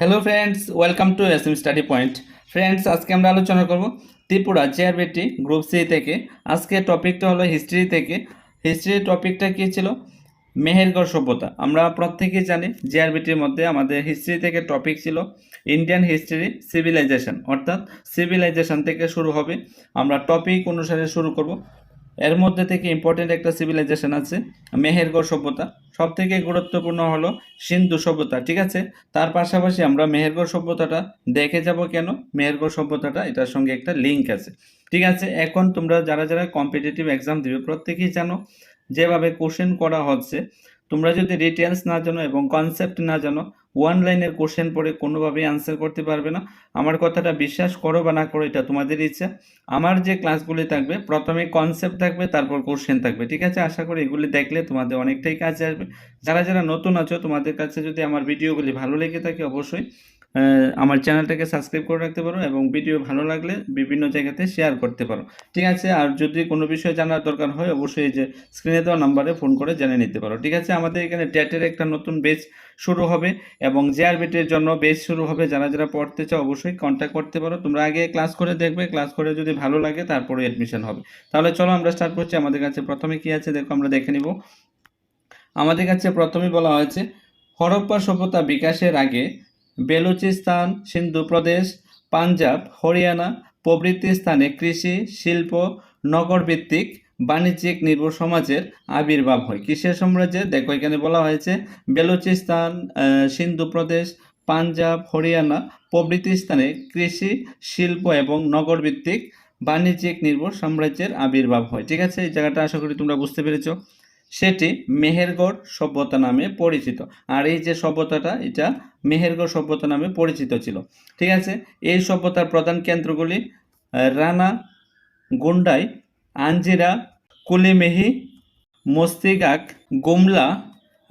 Hello friends welcome to S M study point friends আজকে আমরা আলোচনা করব ত্রিপুরা জেআরবিটি গ্রুপ সি থেকে। আজকে টপিকটা হলো হিস্ট্রি থেকে। হিস্ট্রি টপিকটা কী ছিল? মেহেরগড় সভ্যতা। আমরা প্রত্যেকেই জানি জেআরবিটির মধ্যে আমাদের হিস্ট্রি থেকে টপিক ছিল ইন্ডিয়ান হিস্ট্রি সিভিলাইজেশন অর্থাৎ সিভিলাইজেশন থেকে শুরু হবে। আমরা টপিক অনুসারে শুরু করব। এর মধ্যে থেকে ইম্পর্টেন্ট একটা সিভিলাইজেশন আছে মেহেরগড় সভ্যতা। সব থেকে গুরুত্বপূর্ণ হলো সিন্ধু সভ্যতা, ঠিক আছে? তার পাশাপাশি আমরা মেহেরগড় সভ্যতাটা দেখে যাব কেন? মেহেরগড় সভ্যতাটা, এটার সঙ্গে একটা লিঙ্ক আছে, ঠিক আছে? এখন তোমরা যারা যারা কম্পিটিটিভ এক্সাম দিবে, প্রত্যেকেই জানো, যেভাবে কোশ্চেন করা হচ্ছে, তোমরা যদি ডিটেলস না জানো এবং কনসেপ্ট না জানো ওয়ান লাইনের কোশ্চেন পড়ে কোনোভাবেই আনসার করতে পারবে না। আমার কথাটা বিশ্বাস করো বা না করো, এটা তোমাদের ইচ্ছা। আমার যে ক্লাসগুলি থাকবে, প্রথমে কনসেপ্ট থাকবে, তারপর কোশ্চেন থাকবে, ঠিক আছে? আশা করি এগুলি দেখলে তোমাদের অনেকটাই কাজে আসবে। যারা যারা নতুন আছো, তোমাদের কাছে যদি আমার ভিডিওগুলি ভালো লেগে থাকে, অবশ্যই আমার চ্যানেলটাকে সাবস্ক্রাইব করে রাখতে পারো এবং ভিডিও ভালো লাগলে বিভিন্ন জায়গাতে শেয়ার করতে পারো। ঠিক আছে? আর যদি কোনো বিষয়ে জানার দরকার হয়, অবশ্যই যে স্ক্রিনে দেওয়া নাম্বারে ফোন করে জেনে নিতে পারো। ঠিক আছে? আমাদের এখানে টেটের একটা নতুন বেচ শুরু হবে এবং জেআরবিটির জন্য বেচ শুরু হবে। যারা যারা পড়তে চাও, অবশ্যই কন্ট্যাক্ট করতে পারো। তোমরা আগে ক্লাস করে দেখবে। ক্লাস করে যদি ভালো লাগে, তারপরে অ্যাডমিশন হবে। তাহলে চলো আমরা স্টার্ট করছি। আমাদের কাছে প্রথমে কি আছে দেখো, আমরা দেখে নিব। আমাদের কাছে প্রথমে বলা হয়েছে, হরপ্পা সভ্যতা বিকাশের আগে বেলুচিস্তান, সিন্ধু প্রদেশ, পাঞ্জাব, হরিয়ানা প্রভৃতি স্থানে কৃষি, শিল্প, নগরভিত্তিক, বাণিজ্যিক নির্ভর সমাজের আবির্ভাব হয়। কিসের সাম্রাজ্যের? দেখো, এখানে বলা হয়েছে বেলুচিস্তান সিন্ধু প্রদেশ, পাঞ্জাব, হরিয়ানা প্রভৃতি স্থানে কৃষি, শিল্প এবং নগরভিত্তিক বাণিজ্যিক নির্ভর সাম্রাজ্যের আবির্ভাব হয়। ঠিক আছে, এই জায়গাটা আশা করি তোমরা বুঝতে পেরেছ। সেটি মেহেরগড় সভ্যতা নামে পরিচিত। আর এই যে সভ্যতাটা, এটা মেহেরগড় সভ্যতা নামে পরিচিত ছিল। ঠিক আছে? এই সভ্যতার প্রধান কেন্দ্রগুলি রানা, গুন্ডাই আঞ্জিরা কুলিমেহি মস্তিগাক গুমলা,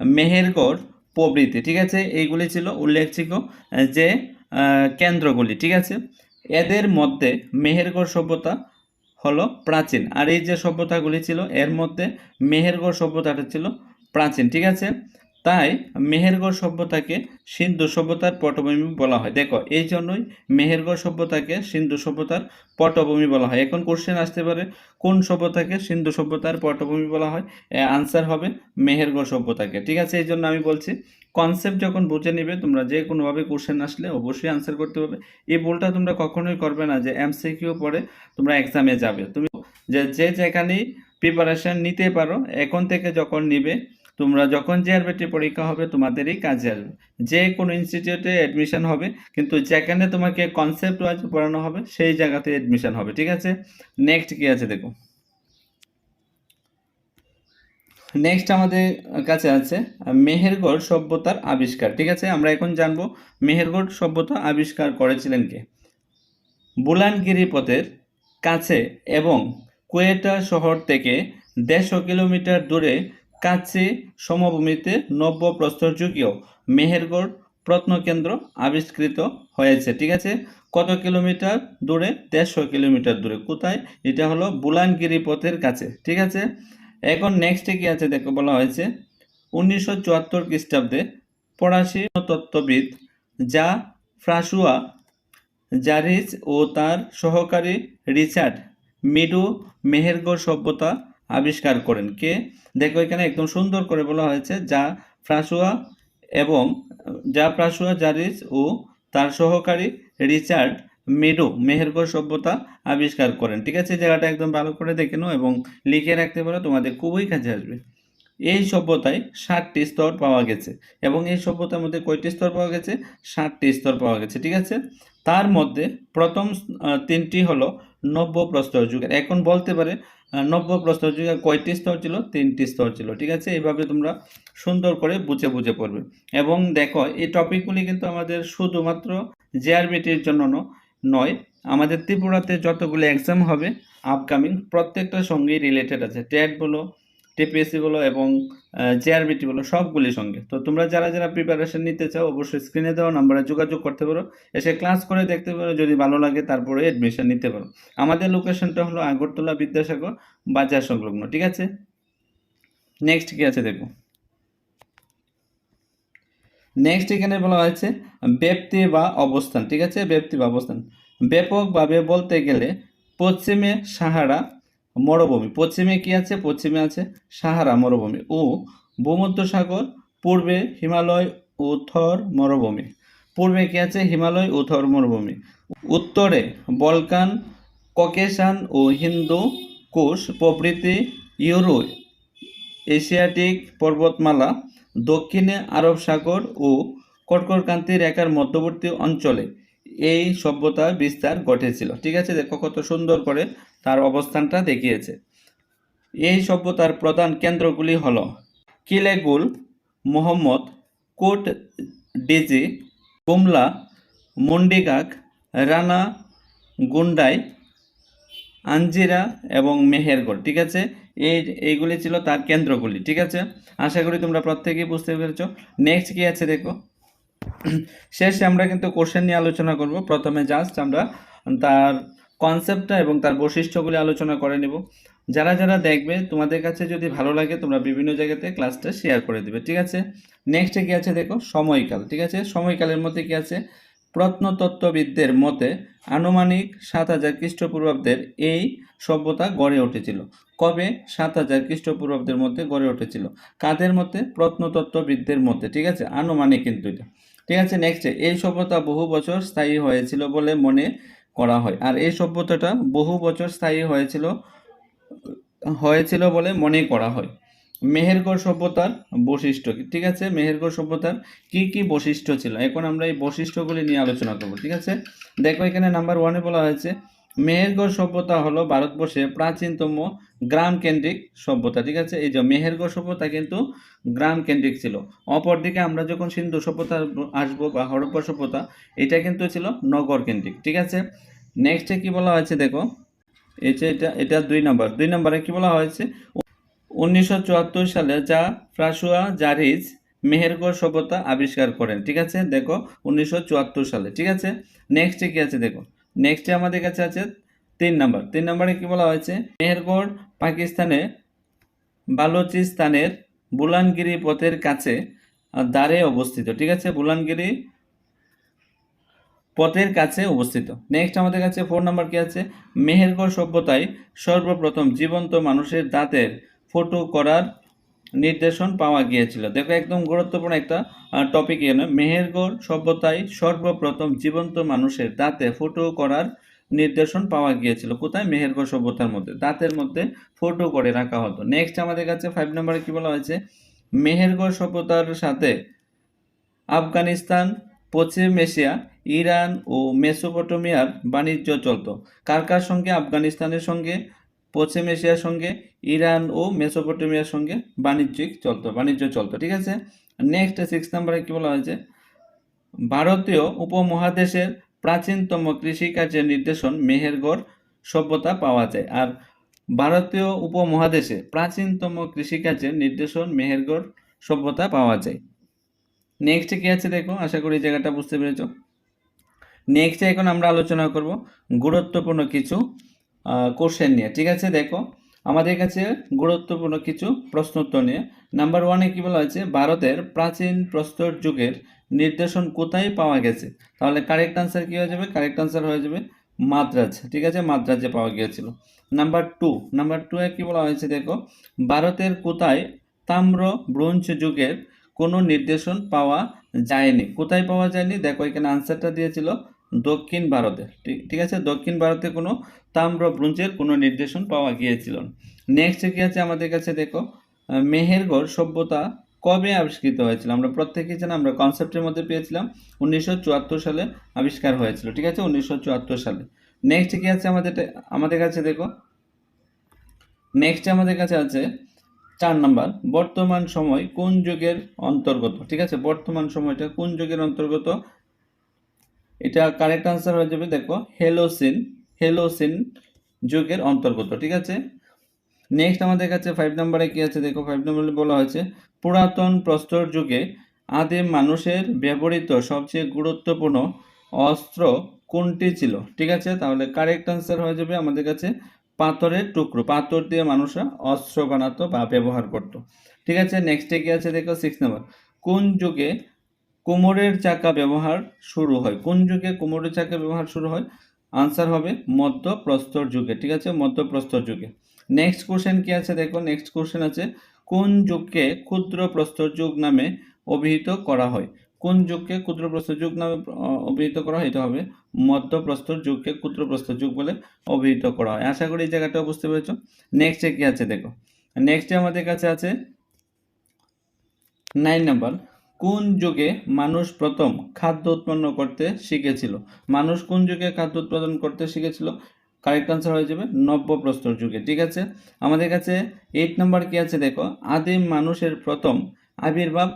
মেহেরগড় প্রভৃতি। ঠিক আছে? এইগুলি ছিল উল্লেখযোগ্য যে কেন্দ্রগুলি। ঠিক আছে? এদের মধ্যে মেহেরগড় সভ্যতা হলো প্রাচীন। আর এই যে সভ্যতাগুলি ছিল, এর মধ্যে মেহেরগড় সভ্যতাটা ছিল প্রাচীন, ঠিক আছে? তাই মেহেরগড় সভ্যতাকে সিন্ধু সভ্যতার পটভূমি বলা হয়। দেখো, এই জন্যই মেহেরগড় সভ্যতাকে সিন্ধু সভ্যতার পটভূমি বলা হয়। এখন কোশ্চেন আসতে পারে, কোন সভ্যতাকে সিন্ধু সভ্যতার পটভূমি বলা হয়? আনসার হবে মেহেরগড় সভ্যতাকে। ঠিক আছে, এই জন্য আমি বলছি কনসেপ্ট যখন বুঝে নিবে, তোমরা যে কোনোভাবে কোশ্চেন আসলে অবশ্যই আনসার করতে হবে এই ভুলটা তোমরা কখনোই করবে না যে এমসিকিউ পরে তোমরা এক্সামে যাবে। তুমি যে যে যেখানেই প্রিপারেশন নিতে পারো, এখন থেকে যখন নিবে তোমরা যখন জেআরবিটি পরীক্ষা হবে, তোমাদেরই কাজে আসবে। যে কোনো ইনস্টিটিউটে অ্যাডমিশন হবে, কিন্তু যেখানে তোমাকে কনসেপ্ট ওয়াইজ পড়ানো হবে, সেই জায়গাতে অ্যাডমিশন হবে, ঠিক আছে? নেক্সট কি আছে দেখো? নেক্সট আমাদের কাছে আছে মেহেরগড় সভ্যতার আবিষ্কার, ঠিক আছে? আমরা এখন জানব মেহেরগড় সভ্যতা আবিষ্কার করেছিলেন কে? বুলানগিরি পথের কাছে এবং কোয়েটা শহর থেকে দেড়শো কিলোমিটার দূরে কাছে সমভূমিতে নব্য প্রস্তরযুগীয় মেহেরগড় প্রত্নকেন্দ্র আবিষ্কৃত হয়েছে, ঠিক আছে? কত কিলোমিটার দূরে? দেড়শো কিলোমিটার দূরে। কোথায়? এটা হলো বুলানগিরি পথের কাছে, ঠিক আছে? এখন নেক্সটে কি আছে দেখো বলা হয়েছে? উনিশশো চুয়াত্তর খ্রিস্টাব্দে ফরাসি তত্ত্ববিদ যা ফ্রাসুয়া জারিজ ও তার সহকারী রিচার্ড মিডু মেহেরগড় সভ্যতা আবিষ্কার করেন। কে? দেখো এখানে একদম সুন্দর করে বলা হয়েছে, যা ফ্রাসুয়া এবং, যা ফ্রাসুয়া জারিস ও তার সহকারী রিচার্ড মেডো, মেহেরগড় সভ্যতা আবিষ্কার করেন। ঠিক আছে, জায়গাটা একদম ভালো করে দেখে নাও এবং লিখে রাখতে পারো, তোমাদের খুবই কাজে আসবে। এই সভ্যতায় ষাটটি স্তর পাওয়া গেছে এবং এই সভ্যতার মধ্যে কয়টি স্তর পাওয়া গেছে? ষাটটি স্তর পাওয়া গেছে, ঠিক আছে? তার মধ্যে প্রথম তিনটি হলো নব্য প্রস্তর যুগের। এখন বলতে পারে নব্য প্রশ্ন কয়টি স্তর ছিল? তিনটি স্তর ছিল, ঠিক আছে? এইভাবে তোমরা সুন্দর করে বুঝে বুঝে পড়বে। এবং দেখো, এই টপিকগুলি কিন্তু আমাদের শুধুমাত্র জেআরবিটির জন্য নয়, আমাদের ত্রিপুরাতে যতগুলো এক্সাম হবে আপকামিং প্রত্যেকটার সঙ্গেই রিলেটেড আছে। টেট বলো টিপিএসসি বলো এবং জেআরবিটি বলো সবগুলির সঙ্গে। তো তোমরা যারা যারা প্রিপারেশন নিতে চাও, অবশ্যই স্ক্রিনে দেওয়া নাম্বারে যোগাযোগ করতে পারো। এসে ক্লাস করে দেখতে পারো, যদি ভালো লাগে তারপরে অ্যাডমিশন নিতে পারো। আমাদের লোকেশনটা হলো আগরতলা বিদ্যাসাগর বাজার সংলগ্ন, ঠিক আছে? নেক্সট কি আছে দেখো নেক্সট এখানে বলা হয়েছে, ব্যক্তি বা অবস্থান, ঠিক আছে? ব্যক্তি বা অবস্থান। ব্যাপকভাবে বলতে গেলে পশ্চিমে সাহারা মরুভূমি। পশ্চিমে কি আছে? পশ্চিমে আছে সাহারা মরুভূমি ও ভূমধ্যসাগর, পূর্বে হিমালয় ও থর মরুভূমি। পূর্বে কি আছে? হিমালয় ও থর মরুভূমি। উত্তরে বলকান, ককেশান ও হিন্দু কোষ প্রভৃতি ইউরো এশিয়াটিক পর্বতমালা, দক্ষিণে আরব সাগর ও কটকরকান্তি রেখার মধ্যবর্তী অঞ্চলে। এই সভ্যতার বিস্তার ঘটেছিল। ঠিক আছে, দেখো কত সুন্দর করে তার অবস্থানটা দেখিয়েছে। এই সভ্যতার প্রধান কেন্দ্রগুলি হল কিলেগুল, মোহাম্মদ কোট ডিজি কুমলা মুন্ডিকাক রানা গুন্ডাই আঞ্জিরা এবং মেহেরগড়। ঠিক আছে, এই এইগুলি ছিল তার কেন্দ্রগুলি। ঠিক আছে, আশা করি তোমরা প্রত্যেকেই বুঝতে পেরেছ। নেক্সট কি আছে দেখো? শেষে আমরা কিন্তু কোশ্চেন নিয়ে আলোচনা করব। প্রথমে জাস্ট আমরা তার কনসেপ্টটা এবং তার বৈশিষ্ট্যগুলি আলোচনা করে নেব। যারা যারা দেখবে, তোমাদের কাছে যদি ভালো লাগে, তোমরা বিভিন্ন জায়গাতে ক্লাসটা শেয়ার করে দেবে, ঠিক আছে? নেক্সটে কি আছে দেখো? সময়কাল, ঠিক আছে? সময়কালের মধ্যে কি আছে? প্রত্নতত্ত্ববিদদের মতে আনুমানিক সাত হাজার খ্রিস্টপূর্বাব্দের এই সভ্যতা গড়ে উঠেছিল। কবে? সাত হাজার খ্রিস্টপূর্বাব্দের মধ্যে গড়ে উঠেছিল। কাদের মতে? প্রত্নতত্ত্ববিদদের মতে, ঠিক আছে? আনুমানিক কিন্তু এটা। ঠিক আছে নেক্সটে এই সভ্যতা বহু বছর স্থায়ী হয়েছিল বলে মনে করা হয়। আর এই সভ্যতাটা বহু বছর স্থায়ী হয়েছিল হয়েছিল বলে মনে করা হয়। মেহেরগড় সভ্যতার বৈশিষ্ট্য? ঠিক আছে, মেহেরগড় সভ্যতার কি কি বৈশিষ্ট্য ছিল? এখন আমরা এই বৈশিষ্ট্যগুলি নিয়ে আলোচনা করব, ঠিক আছে? দেখো এখানে নাম্বার ওয়ানে বলা হয়েছে, মেহেরগড় সভ্যতা হলো ভারতবর্ষে প্রাচীনতম গ্রাম কেন্দ্রিক সভ্যতা, ঠিক আছে? এই যে মেহেরগড় সভ্যতা কিন্তু গ্রাম কেন্দ্রিক ছিল। অপরদিকে আমরা যখন সিন্ধু সভ্যতা আসব বা হরপ্পা সভ্যতা, এটা কিন্তু ছিল নগর কেন্দ্রিক ঠিক আছে? নেক্সটে কি বলা হয়েছে দেখো? যে এটা এটা দুই নম্বর। দুই নম্বরে কি বলা হয়েছে? উনিশশো চুয়াত্তর সালে যা ফ্রাসুয়া জারিজ মেহেরগড় সভ্যতা আবিষ্কার করেন, ঠিক আছে? দেখো, উনিশশো চুয়াত্তর সালে, ঠিক আছে? নেক্সটে কি আছে দেখো? নেক্সটে আমাদের কাছে আছে তিন নম্বর, তিন নম্বরে কি বলা হয়েছে? মেহেরগড়, পাকিস্তানে বালুচিস্তানের বুলানগিরি পথের কাছে দ্বারে অবস্থিত। ঠিক আছে? বুলানগিরি পথের কাছে অবস্থিত। নেক্সট আমাদের কাছে ফোর নাম্বার কি আছে? মেহেরগড় সভ্যতায় সর্বপ্রথম জীবন্ত মানুষের দাঁতের ফটো করার নির্দেশন পাওয়া গিয়েছিল। দেখো, একদম গুরুত্বপূর্ণ একটা টপিক এখানে মেহেরগড় সভ্যতায় সর্বপ্রথম জীবন্ত মানুষের দাঁতে ফটো করার নির্দেশন পাওয়া গিয়েছিল। কোথায়? মেহেরগড় সভ্যতার মধ্যে। দাঁতের মধ্যে ফটো করে রাখা হতো। নেক্সট আমাদের কাছে ফাইভ নম্বরে কি বলা হয়েছে? মেহেরগড় সভ্যতার সাথে আফগানিস্তান, পশ্চিম এশিয়া, ইরান ও মেসোপটেমিয়ার বাণিজ্য চলতো। কার কার সঙ্গে? আফগানিস্তানের সঙ্গে, পশ্চিম এশিয়ার সঙ্গে, ইরান ও মেসোপটেমিয়ার সঙ্গে বাণিজ্যিক চলত, বাণিজ্য চলত। ঠিক আছে? নেক্সট সিক্স নাম্বারে কি বলা হয়েছে? ভারতীয় উপমহাদেশের প্রাচীনতম কৃষিকার্যের নির্দেশন মেহেরগড় সভ্যতা পাওয়া যায়। আর ভারতীয় উপমহাদেশে প্রাচীনতম কৃষিকার্যের নির্দেশন মেহেরগড় সভ্যতা পাওয়া যায়। নেক্সট কি আছে দেখো? আশা করি জায়গাটা বুঝতে পেরেছ। নেক্সট এখন আমরা আলোচনা করব গুরুত্বপূর্ণ কিছু কোশ্চেন নিয়ে। ঠিক আছে? দেখো, আমাদের কাছে গুরুত্বপূর্ণ কিছু প্রশ্নোত্তর নিয়ে। নাম্বার ওয়ানে কী বলা হয়েছে? ভারতের প্রাচীন প্রস্তর যুগের নির্দেশন কোথায় পাওয়া গেছে? তাহলে কারেক্ট আনসার কী হয়ে যাবে? কারেক্ট আনসার হয়ে যাবে মাদ্রাজ। ঠিক আছে? মাদ্রাজে পাওয়া গিয়েছিল। নাম্বার টু নাম্বার টু এ কি বলা হয়েছে দেখো? ভারতের কোথায় তাম্র ব্রোঞ্জ যুগের কোনো নির্দেশন পাওয়া যায়নি? কোথায় পাওয়া যায়নি? দেখো এখানে আনসারটা দিয়েছিল দক্ষিণ ভারতে। ঠিক আছে? দক্ষিণ ভারতে কোনো তাম্র ব্রোঞ্জের কোনো নির্দেশন পাওয়া গিয়েছিল। নেক্সট কী আছে আমাদের কাছে দেখো? মেহেরগড় সভ্যতা কবে আবিষ্কৃত হয়েছিল? আমরা প্রত্যেকেই জানি আমরা কনসেপ্টের মধ্যে পেয়েছিলাম। উনিশশো চুয়াত্তর সালে আবিষ্কার হয়েছিল, ঠিক আছে? উনিশশো চুয়াত্তর সালে। নেক্সট কি আছে আমাদের আমাদের কাছে দেখো। নেক্সট আমাদের কাছে আছে চার নাম্বার। বর্তমান সময় কোন যুগের অন্তর্গত? ঠিক আছে? বর্তমান সময়টা কোন যুগের অন্তর্গত? এটা কারেক্ট আনসার হয়ে যাবে, দেখো। হেলোসিন হেলোসিন যুগের অন্তর্গত, ঠিক আছে? নেক্সট আমাদের কাছে ফাইভ নাম্বারে কি আছে? দেখো ফাইভ নাম্বারে বলা হয়েছে পুরাতন প্রস্তর যুগে আদিম মানুষের ব্যবহৃত সবচেয়ে গুরুত্বপূর্ণ অস্ত্র কোনটি ছিল? ঠিক আছে, তাহলে কারেক্ট আনসার হয়ে যাবে আমাদের কাছে পাথরের টুকরো। পাথর দিয়ে মানুষরা অস্ত্র বানাতো বা ব্যবহার করত। ঠিক আছে নেক্সটে কি আছে দেখো সিক্স নাম্বার কোন যুগে কোমরের চাকা ব্যবহার শুরু হয়? কোন যুগে কোমরের চাকা ব্যবহার শুরু হয়? আনসার হবে মধ্যপ্রস্তর যুগে। ঠিক আছে, মধ্যপ্রস্তর যুগে। নেক্সট কোশ্চেন কি আছে দেখো? নেক্সট কোশ্চেন আছে কোন যুগকে ক্ষুদ্র প্রস্তর যুগ নামে অভিহিত করা হয়? কোন যুগকে ক্ষুদ্র প্রস্তর যুগ নামে অভিহিত করা হয়? এটা হবে মধ্যপ্রস্তর যুগকে ক্ষুদ্র প্রস্তর যুগ বলে অভিহিত করা হয়। আশা করি এই জায়গাটা বুঝতে পেরেছ। নেক্সটে কি আছে দেখো? নেক্সটে আমাদের কাছে আছে নাইন নাম্বার কোন যুগে মানুষ প্রথম খাদ্য উৎপন্ন করতে শিখেছিল? মানুষ কোন যুগে খাদ্য উৎপাদন করতে শিখেছিল? কারেক্ট আনসার হয়ে যাবে নব্যপ্রস্তর যুগে, ঠিক আছে? আমাদের কাছে এইট নাম্বার কি আছে দেখো? আদিম মানুষের প্রথম আবির্ভাব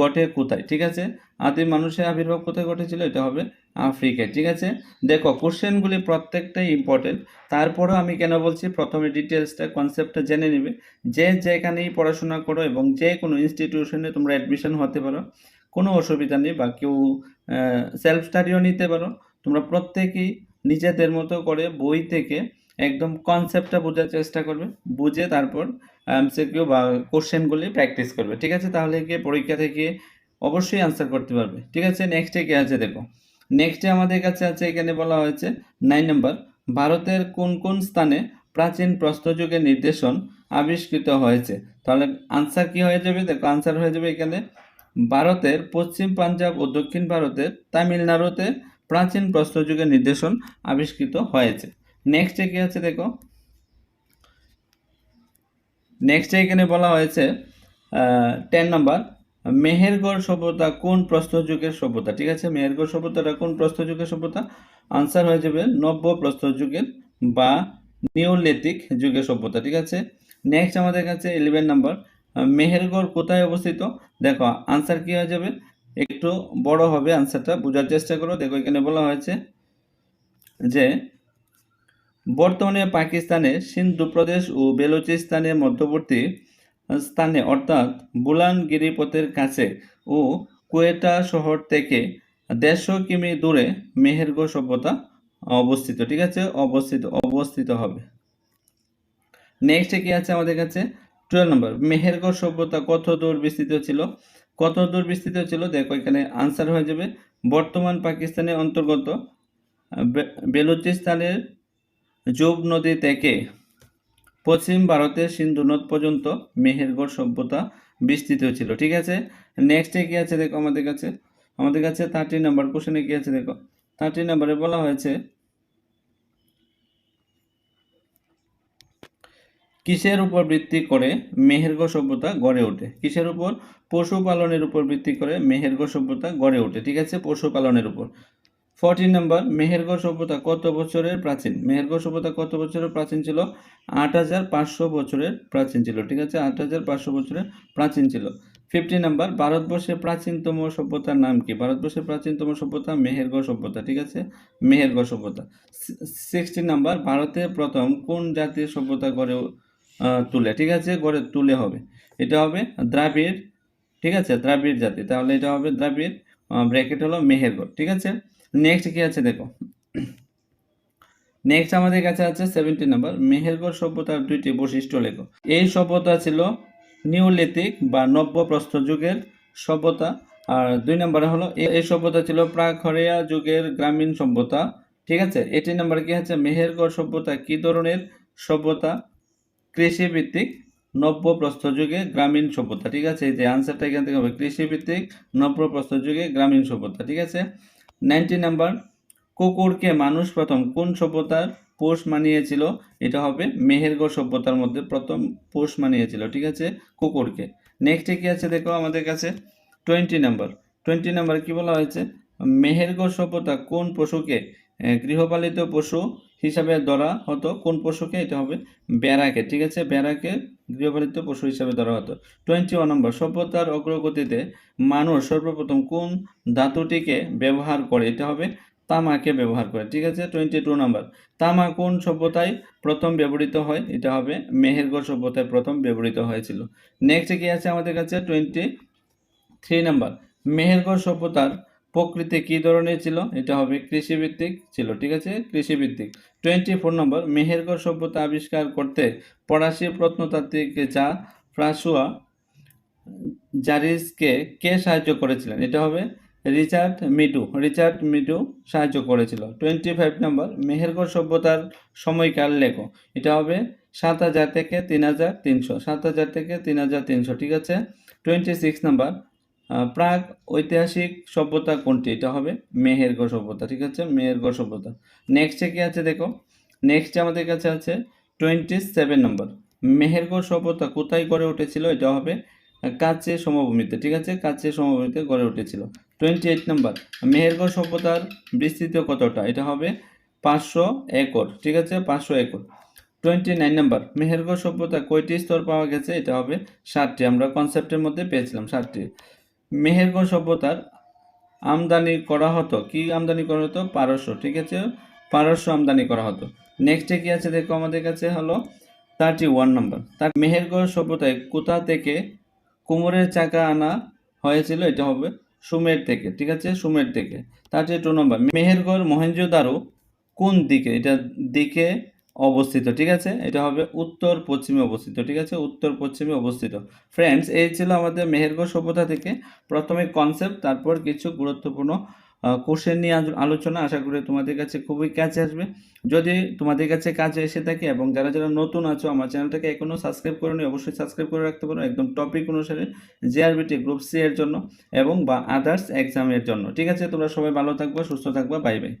ঘটে কোথায়, ঠিক আছে? আদিম মানুষের আবির্ভাব কোথায় ঘটেছিল? এটা হবে আফ্রিকায়, ঠিক আছে? দেখো কোশ্চেনগুলি প্রত্যেকটাই ইম্পর্টেন্ট তারপরেও আমি কেন বলছি? প্রথমে ডিটেলসটা কনসেপ্টটা জেনে নেবে। যে যেখানেই পড়াশোনা করো এবং যে কোনো ইনস্টিটিউশনে তোমরা অ্যাডমিশন হতে পারো, কোনো অসুবিধা নেই বা কেউ সেলফ স্টাডিও নিতে পারো। তোমরা প্রত্যেকেই নিজেদের মতো করে বই থেকে একদম কনসেপ্টটা বোঝার চেষ্টা করবে। বুঝে তারপর এমসিকিউ বা কোশ্চেনগুলি প্র্যাকটিস করবে। ঠিক আছে? তাহলে গিয়ে পরীক্ষা থেকে অবশ্যই আনসার করতে পারবে। ঠিক আছে? নেক্সটে কি আছে দেখো? নেক্সটে আমাদের কাছে আছে, এখানে বলা হয়েছে নাইন নাম্বার ভারতের কোন কোন স্থানে প্রাচীন প্রস্তরযুগের নির্দেশন আবিষ্কৃত হয়েছে? তাহলে আনসার কি হয়ে যাবে? দেখো আনসার হয়ে যাবে এখানে, ভারতের পশ্চিম পাঞ্জাব ও দক্ষিণ ভারতের তামিলনাড়ুতে প্রাচীন প্রস্তরযুগের নির্দেশন আবিষ্কৃত হয়েছে। নেক্সটে কি আছে দেখো? নেক্সটে এখানে বলা হয়েছে টেন নাম্বার মেহেরগড় সভ্যতা কোন প্রস্তরযুগের সভ্যতা? ঠিক আছে, মেহেরগড় সভ্যতাটা কোন প্রস্তরযুগের সভ্যতা? আনসার হয়ে যাবে নব্য প্রস্তরযুগের বা নিওলিথিক যুগের সভ্যতা, ঠিক আছে? নেক্সট আমাদের কাছে ইলেভেন নাম্বার মেহেরগড় কোথায় অবস্থিত? দেখো আনসার কি হয়ে যাবে? একটু বড় হবে আনসারটা বোঝার চেষ্টা করো, দেখো এখানে বলা হয়েছে যে, বর্তমানে পাকিস্তানে সিন্ধু প্রদেশ ও বেলুচিস্তানের মধ্যবর্তী স্থানে, অর্থাৎ বুলান গিরিপথের কাছে ও কোয়েটা শহর থেকে দেড়শো কিমি দূরে মেহেরগড় সভ্যতা অবস্থিত, ঠিক আছে? অবস্থিত অবস্থিত হবে। নেক্সটে কি আছে আমাদের কাছে? টুয়েলভ নম্বর মেহেরগড় সভ্যতা কত দূর বিস্তৃত ছিল? কত দূর বিস্তৃত ছিল? দেখো, এখানে আনসার হয়ে যাবে। বর্তমান পাকিস্তানের অন্তর্গত বেলুচিস্তানের জুব নদী থেকে পশ্চিম ভারতের সিন্ধু নদ পর্যন্ত মেহেরগড় সভ্যতা বিস্তৃত ছিল। ঠিক আছে? নেক্সটে কী আছে? দেখো, আমাদের কাছে আমাদের কাছে থার্টি নাম্বার কোশ্চেনে কী আছে? দেখো থার্টি নাম্বারে বলা হয়েছে কিসের উপর ভিত্তি করে মেহেরগড় সভ্যতা গড়ে ওঠে? কিসের উপর? পশুপালনের উপর ভিত্তি করে মেহেরগড় সভ্যতা গড়ে ওঠে। ঠিক আছে? পশুপালনের উপর। ফোরটিন নাম্বার মেহেরগড় সভ্যতা কত বছরের প্রাচীন? মেহেরগড় সভ্যতা কত বছরের প্রাচীন ছিল? আট হাজার পাঁচশো বছরের প্রাচীন ছিল। ঠিক আছে? আট হাজার পাঁচশো বছরের প্রাচীন ছিল। ফিফটি নাম্বার ভারতবর্ষের প্রাচীনতম সভ্যতার নাম কি? ভারতবর্ষের প্রাচীনতম সভ্যতা মেহেরগড় সভ্যতা। ঠিক আছে? মেহেরগড় সভ্যতা। সিক্সটি নাম্বার ভারতের প্রথম কোন জাতীয় সভ্যতা গড়ে তুলে, ঠিক আছে? গড়ে তুলে হবে। এটা হবে দ্রাবিড়, ঠিক আছে? দ্রাবিড় জাতি। তাহলে এটা হবে দ্রাবিড় ব্র্যাকেট হলো মেহেরগড়, ঠিক আছে? নেক্সট কি আছে দেখো? নেক্সট আমাদের কাছে আছে সেভেন্টি নাম্বার মেহেরগড় সভ্যতার দুইটি বৈশিষ্ট্য লেখো। এই সভ্যতা ছিল নিউলিথিক বা নব্য প্রস্তর যুগের সভ্যতা, আর দুই নম্বরে হলো এই সভ্যতা ছিল প্রাকহরিয়া যুগের গ্রামীণ সভ্যতা, ঠিক আছে? এটি নাম্বার কি আছে? মেহেরগড় সভ্যতা কি ধরনের সভ্যতা? কৃষিভিত্তিক নব্য প্রস্তর যুগে গ্রামীণ সভ্যতা, ঠিক আছে? এই যে আনসারটা এখান থেকে হবে। কৃষিভিত্তিক নব্য প্রস্তর যুগে গ্রামীণ সভ্যতা, ঠিক আছে? নাইনটি নাম্বার কুকুরকে মানুষ প্রথম কোন সভ্যতার পোষ মানিয়েছিল? এটা হবে মেহেরগড় সভ্যতার মধ্যে প্রথম পোষ মানিয়েছিল, ঠিক আছে? কুকুরকে। নেক্সটে কী আছে দেখো আমাদের কাছে? টোয়েন্টি নাম্বার টোয়েন্টি নাম্বার কি বলা হয়েছে? মেহেরগড় সভ্যতা কোন পশুকে? গৃহপালিত পশু হিসাবে ধরা হতো, কোন পশুকে? এটা হবে বেড়াকে ঠিক আছে? বেড়াকে গৃহপালিত পশু হিসাবে ধরা হতো। টোয়েন্টি ওয়ান নম্বর, সভ্যতার অগ্রগতিতে মানুষ সর্বপ্রথম কোন ধাতুটিকে ব্যবহার করে? এটা হবে তামাকে ব্যবহার করে, ঠিক আছে? টোয়েন্টি টু নাম্বার, তামা কোন সভ্যতায় প্রথম ব্যবহৃত হয়? এটা হবে মেহেরগড় সভ্যতায় প্রথম ব্যবহৃত হয়েছিল। নেক্সট কি আছে আমাদের কাছে? টোয়েন্টি থ্রি নাম্বার, মেহেরগড় সভ্যতার প্রকৃতি কী ধরনের ছিল? এটা হবে কৃষিভিত্তিক ছিল, ঠিক আছে? কৃষিভিত্তিক। টোয়েন্টি ফোর নম্বর মেহেরগড় সভ্যতা আবিষ্কার করতে ফরাসি প্রত্নতাত্ত্বিক যা ফ্রাসুয়া জারিসকে কে সাহায্য করেছিলেন? এটা হবে রিচার্ড মিডু। রিচার্ড মিডু সাহায্য করেছিল। টোয়েন্টি ফাইভ নম্বর মেহেরগড় সভ্যতার সময়কাল লেখো। এটা হবে সাত হাজার থেকে তিন হাজার তিনশো। সাত হাজার থেকে তিন হাজার তিনশো, ঠিক আছে? টোয়েন্টি সিক্স নাম্বার প্রাগ ঐতিহাসিক সভ্যতা কোনটি? এটা হবে মেহেরগড় সভ্যতা, ঠিক আছে? মেহেরগড় সভ্যতা। নেক্সটে কি আছে দেখো? নেক্সটে আমাদের কাছে আছে টোয়েন্টি সেভেন নম্বর মেহেরগড় সভ্যতা কোথায় গড়ে উঠেছিল? এটা হবে কাছে সমভূমিতে, ঠিক আছে? কাছে সমভূমিতে গড়ে উঠেছিল। টোয়েন্টি এইট নম্বর মেহেরগড় সভ্যতার বিস্তৃত কতটা? এটা হবে পাঁচশো একর, ঠিক আছে? পাঁচশো acre. Twenty nine number Mehrgarh সভ্যতা কয়টি স্তর পাওয়া গেছে? এটা হবে ষাটটি। আমরা কনসেপ্টের মধ্যে পেয়েছিলাম ষাটটি। মেহেরগড় সভ্যতার আমদানি করা হতো। কি আমদানি করা হতো? পারস্য, ঠিক আছে? পারস্য আমদানি করা হতো। নেক্সটে কি আছে দেখো আমাদের কাছে? হলো থার্টি ওয়ান নম্বর তার মেহেরগড় সভ্যতায় কোথা থেকে কুমোরের চাকা আনা হয়েছিল? এটা হবে সুমের থেকে, ঠিক আছে? সুমের থেকে। তার থার্টি টু নম্বর মেহেরগড় মহেন্দ্র মহেঞ্জোদারো কোন দিকে? এটা দিকে অবস্থিত, ঠিক আছে? এটা হবে উত্তর পশ্চিমে অবস্থিত, ঠিক আছে? উত্তর পশ্চিমে অবস্থিত। ফ্রেন্ডস এই ছিল আমাদের মেহেরগড় সভ্যতা থেকে প্রথমে কনসেপ্ট তারপর কিছু গুরুত্বপূর্ণ কোশ্চেন নিয়ে আলোচনা। আশা করি তোমাদের কাছে খুবই কাছে আসবে। যদি তোমাদের কাছে কাজে এসে থাকে এবং যারা যারা নতুন আছো, আমার চ্যানেলটাকে এখনও সাবস্ক্রাইব করোনি, অবশ্যই সাবস্ক্রাইব করে রাখতে পারো একদম টপিক অনুসারে জেআরবিটি গ্রুপ সি এর জন্য এবং বা আদার্স এক্সামের জন্য। ঠিক আছে? তোমরা সবাই ভালো থাকবে, সুস্থ থাকবে বাই বাই